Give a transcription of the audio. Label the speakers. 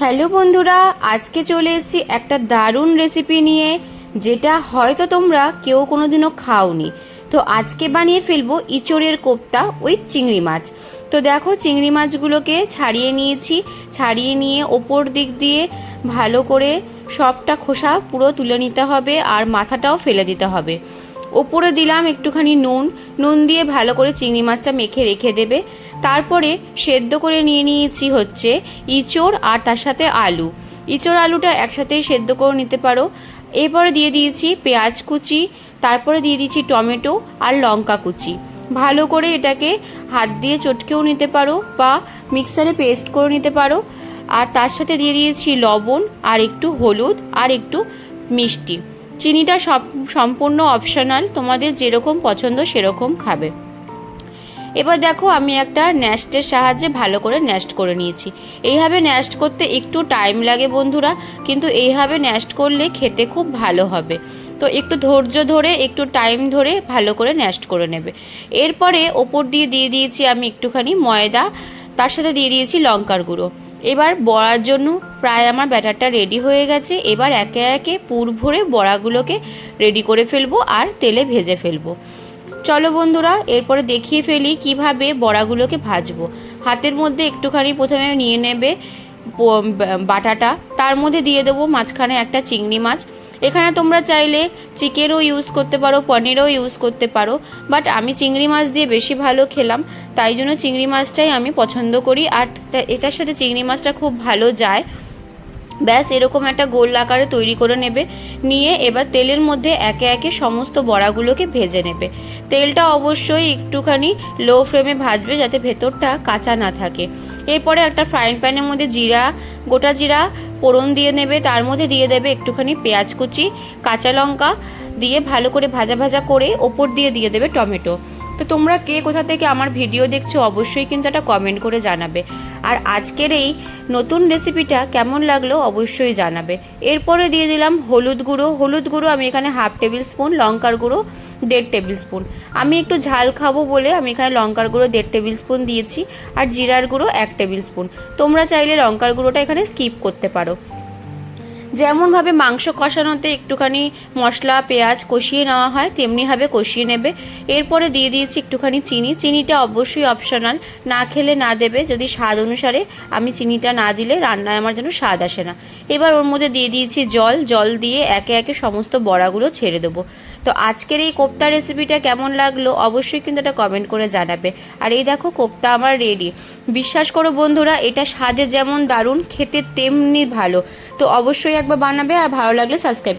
Speaker 1: Hello বন্ধুরা, আজকে চলে এসেছি একটা দারুণ রেসিপি নিয়ে, যেটা হয়তো তোমরা কেউ কোনোদিনও খাওনি। তো আজকে বানিয়ে ফেলব ইঁচড়ের কোপ্তা উইথ চিংড়ি মাছ। তো দেখো, চিংড়ি মাছগুলোকে ছাড়িয়ে নিয়েছি। ছাড়িয়ে নিয়ে ওপর দিক দিয়ে ভালো করে সবটা খোসা পুরো তুলে নিতে হবে আর মাথাটাও ফেলে দিতে হবে। ওপরে দিলাম একটুখানি নুন। নুন দিয়ে ভালো করে চিংড়ি মাছটা মেখে রেখে দেবে। তারপরে সেদ্ধ করে নিয়ে নিয়েছি হচ্ছে ইঁচড় আর তার সাথে আলু। ইঁচড় আলুটা একসাথেই সেদ্ধ করে নিতে পারো। এরপরে দিয়ে দিয়েছি পেঁয়াজ কুচি, তারপরে দিয়ে দিয়েছি টমেটো আর লঙ্কা কুচি। ভালো করে এটাকে হাত দিয়ে চটকেও নিতে পারো বা মিক্সারে পেস্ট করে নিতে পারো। আর তার সাথে দিয়ে দিয়েছি লবণ আর একটু হলুদ আর একটু মিষ্টি। চিনিটা সব, সম্পূর্ণ অপশনাল তোমাদের যেরকম পছন্দ সেরকম খাবে। এবার দেখো আমি একটা ন্যাস্টের সাহায্যে ভালো করে ন্যাস্ট করে নিয়েছি। এইভাবে ন্যাস্ট করতে একটু টাইম লাগে বন্ধুরা, কিন্তু এইভাবে ন্যাস্ট করলে খেতে খুব ভালো হবে। তো একটু ধৈর্য ধরে, একটু টাইম ধরে ভালো করে ন্যাস্ট করে নেবে। এরপরে ওপর দিয়ে দিয়ে দিয়েছি আমি একটুখানি ময়দা, তার সাথে দিয়ে দিয়েছি লঙ্কার গুঁড়ো। এবার বড়ার জন্য প্রায় আমার ব্যাটারটা রেডি হয়ে গেছে। এবার একে একে পুর ভরে বড়াগুলোকে রেডি করে ফেলব আর তেলে ভেজে ফেলব। চলো বন্ধুরা, এরপরে দেখিয়ে ফেলি কীভাবে বড়াগুলোকে ভাজবো। হাতের মধ্যে একটুখানি প্রথমে নিয়ে নেবে বাটাটা। তার মধ্যে দিয়ে দেবো মাঝখানে একটা চিংড়ি মাছ। এখানে তোমরা চাইলে চিকেনও ইউজ করতে পারো, পনিরও ইউজ করতে পারো বাট আমি চিংড়ি মাছ দিয়ে বেশি ভালো খেলাম। তাই জন্য চিংড়ি মাছটাই আমি পছন্দ করি। আর এটার সাথে চিংড়ি মাছটা খুব ভালো যায়। ব্যাস, এরকম একটা গোল আকারে তৈরি করে নেবে। নিয়ে এবার তেলের মধ্যে একে একে সমস্ত বড়াগুলোকে ভেজে নেবে। তেলটা অবশ্যই একটুখানি লো ফ্লেমে ভাজবে যাতে ভেতরটা কাঁচা না থাকে। এরপরে একটা ফ্রাইং প্যানের মধ্যে জিরা, গোটা জিরা পোড়ন দিয়ে নেবে। তার মধ্যে দিয়ে দেবে একটুখানি পেঁয়াজ কুচি, কাঁচা লঙ্কা দিয়ে ভালো করে ভাজা ভাজা করে ওপর দিয়ে দিয়ে দেবে টমেটো। তো তোমরা কে কোথা থেকে আমার ভিডিও দেখছ অবশ্যই কিন্তু একটা কমেন্ট করে জানাবে। আর আজকের এই নতুন রেসিপিটা কেমন লাগল অবশ্যই জানাবে। এরপরে দিয়ে দিলাম হলুদ গুঁড়ো। হলুদ গুঁড়ো আমি এখানে হাফ টেবিল স্পুন লঙ্কার গুঁড়ো দেড় টেবিল স্পুন আমি একটু ঝাল খাব বলে আমি এখানে লঙ্কার গুঁড়ো দেড় টেবিল স্পুন দিয়েছি আর জিরার গুঁড়ো এক টেবিল স্পুন তোমরা চাইলে লঙ্কার গুঁড়োটা এখানে স্কিপ করতে পারো। যেমনভাবে মাংস কষানোতে একটুখানি মশলা, পেঁয়াজ কষিয়ে নেওয়া হয়, তেমনিভাবে কষিয়ে নেবে। এরপরে দিয়ে দিয়েছি একটুখানি চিনি। চিনিটা অবশ্যই অপশনাল না খেলে না দেবে। যদি স্বাদ অনুসারে আমি চিনিটা না দিলে রান্নায় আমার যেন স্বাদ আসে না। এবার ওর মধ্যে দিয়ে দিয়েছি জল। জল দিয়ে একে একে সমস্ত বড়াগুলো ছেড়ে দেবো। তো আজকের এই কোপ্তা রেসিপিটা কেমন লাগল? অবশ্যই কিন্তু এটা কমেন্ট করে জানাবে। আর এই দেখো কোপ্তা আমার রেডি বিশ্বাস করো বন্ধুরা, এটা স্বাদে যেমন দারুণ, খেতে তেমনি ভালো। তো অবশ্যই একবার বানাবে আর ভালো লাগলে সাবস্ক্রাইব